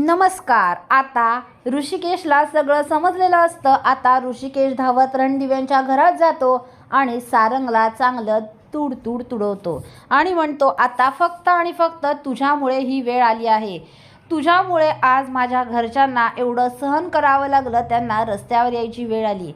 नमस्कार. आता ऋषिकेशला सगळं समजलेलं असतं. आता ऋषिकेश धावत रणदिव्यांच्या घरात जातो आणि सारंगला चांगलं तुड तुड तुडवतो आणि म्हणतो आता फक्त आणि फक्त तुझ्यामुळे ही वेळ आली आहे. तुझ्यामुळे आज माझ्या घरच्यांना एवढं सहन करावं लागलं त्यांना रस्त्यावर यायची वेळ आली.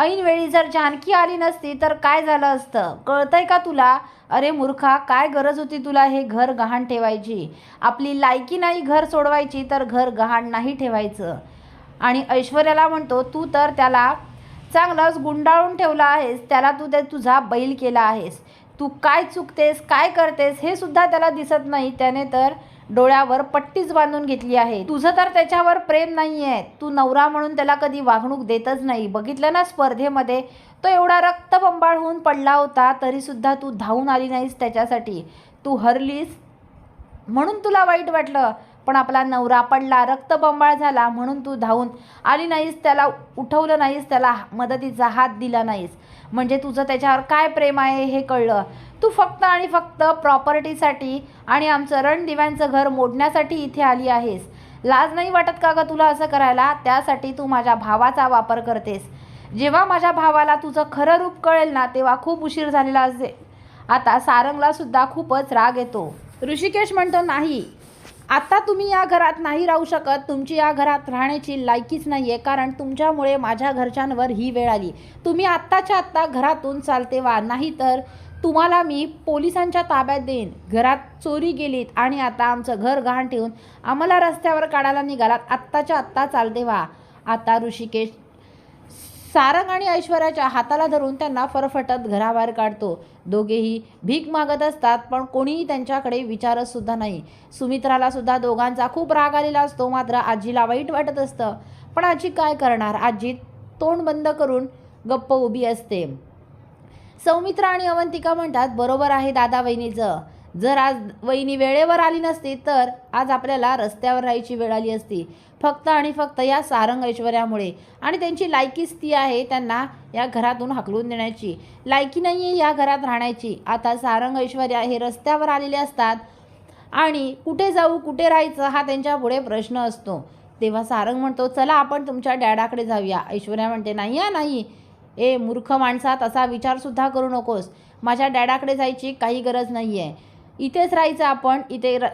ऐनवेळी जर जानकी आली नसती तर काय झालं असतं? कळतंय का तुला? अरे मूर्खा काय गरज होती तुला हे घर गहाण ठेवायची? आपली लायकी नाही घर सोडवायची तर घर गहाण नाही ठेवायचं. आणि ऐश्वर्याला म्हणतो तू तर त्याला चांगलंच गुंडाळून ठेवला आहेस त्याला तू ते तुझा बैल केला आहेस. तू काय चुकतेस काय करतेस हे सुद्धा त्याला दिसत नाही. त्याने तर डोळ्यावर पट्टीच बांधून घेतली आहे. तुझं तर त्याच्यावर प्रेम नाही आहे तू नवरा म्हणून त्याला कधी वागणूक देतच नाही. बघितलं ना स्पर्धेमध्ये? तो एवढा रक्तबंबाळ होऊन पडला होता तरीसुद्धा तू धावून आली नाहीस त्याच्यासाठी. तू हरलीस म्हणून तुला वाईट वाटलं. पण आपला नवरा पडला रक्तबंबाळ झाला म्हणून तू धावून आली नाहीस त्याला उठवलं नाहीस त्याला मदतीचा हात दिला नाहीस. म्हणजे तुझं त्याच्यावर काय प्रेम आहे हे कळलं. तू फक्त आणि फक्त प्रॉपर्टीसाठी आणि आमचं रणदिव्यांचं घर मोडण्यासाठी इथे आली आहेस. लाज नाही वाटत का गं तुला असं करायला? त्यासाठी तू माझ्या भावाचा वापर करतेस. जेव्हा माझ्या भावाला तुझं खरं रूप कळेल ना तेव्हा खूप उशीर झालेला असेल आता सारंगला सुद्धा खूपच राग येतो. ऋषिकेश म्हणतो नाही आता तुम्ही या घरात नाही राहू शकत. तुमची या घरात राहण्याची लायकीच नाही आहे कारण तुमच्यामुळे माझ्या घरच्यांवर ही वेळ आली. तुम्ही आत्ताच्या आत्ता घरातून चालते वा. नाही तर तुम्हाला मी पोलिसांच्या ताब्यात देईन. घरात चोरी गेलीत आणि आता आमचं घर गहाण ठेवून आम्हाला रस्त्यावर काढायला निघालात. आत्ताच्या आत्ता चालते व्हा. आता ऋषिकेश सारंग आणि ऐश्वर्याच्या हाताला धरून त्यांना फरफटत घराबाहेर काढतो. दोघेही भीक मागत असतात पण कोणीही त्यांच्याकडे विचारतसुद्धा नाही. सुमित्रालासुद्धा दोघांचा खूप राग आलेला असतो. मात्र आजीला वाईट वाटत असतं. पण आजी काय करणार? आजी तोंड बंद करून गप्प उभी असते. सौमित्रा आणि अवंतिका म्हणतात बरोबर आहे दादा वहिनीचं. जर आज वहिनी वेळेवर आली नसती तर आज आपल्याला रस्त्यावर राहायची वेळ आली असती. फक्त आणि फक्त या सारंग ऐश्वर्यामुळे. आणि त्यांची लायकीच ती आहे त्यांना या घरातून हाकलून देण्याची. लायकी नाही आहे या घरात राहण्याची. आता सारंग ऐश्वर्या हे रस्त्यावर आलेले असतात आणि कुठे जाऊ कुठे राहायचं हा त्यांच्यापुढे प्रश्न असतो. तेव्हा सारंग म्हणतो चला आपण तुमच्या डॅडाकडे जाऊया. ऐश्वर्या म्हणते नाही हा नाही. ए मूर्ख माणसा तसा विचारसुद्धा करू नकोस. माझ्या डॅडाकडे जायची काही गरज नाही आहे इथेच राहायचं आपण इथे र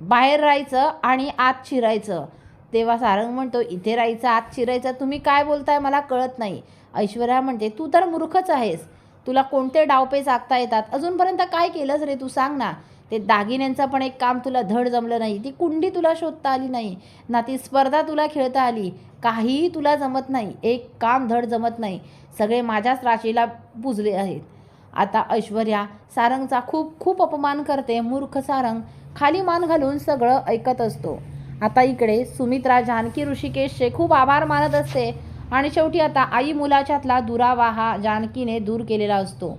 बाहेर राहायचं आणि आत शिरायचं. तेव्हा सारंग म्हणतो इथे राहायचं आत शिरायचं तुम्ही काय बोलताय मला कळत नाही. ऐश्वर्या म्हणते तू तर मूर्खच आहेस. तुला कोणते डावपेच आखता येतात? अजूनपर्यंत काय केलंच रे तू सांग ना. ते दागिन्यांचं पण एक काम तुला धड जमलं नाही. ती कुंडी तुला शोधता आली नाही. ना ती स्पर्धा तुला खेळता आली. काहीही तुला जमत नाही. एक काम धड जमत नाही. सगळे माझ्याच राशीला पुजले आहेत. आता ऐश्वर्या सारंगचा खूप खूप अपमान करते. मूर्ख सारंग खाली मान घालून सगळं ऐकत असतो. आता इकडे सुमित्रा जानकी ऋषिकेशचे खूप आभार मानत असते. आणि शेवटी आता आई मुलाच्यातला दुरावा हा जानकीने दूर केलेला असतो.